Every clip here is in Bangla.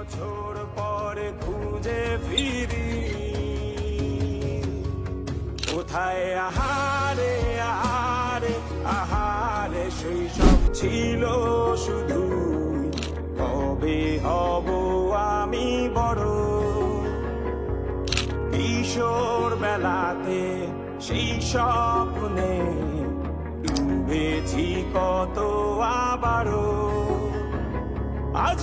বছর পরে খুঁজে ফিরি। কোথায় আহারে আহারে আহারে শৈশব ছিল শুধু। কবে হব আমি বড়? কিশোর বেলাতে সেই স্বপ্নে ডুবেছি কত আবারও। আজ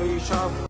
শৈশব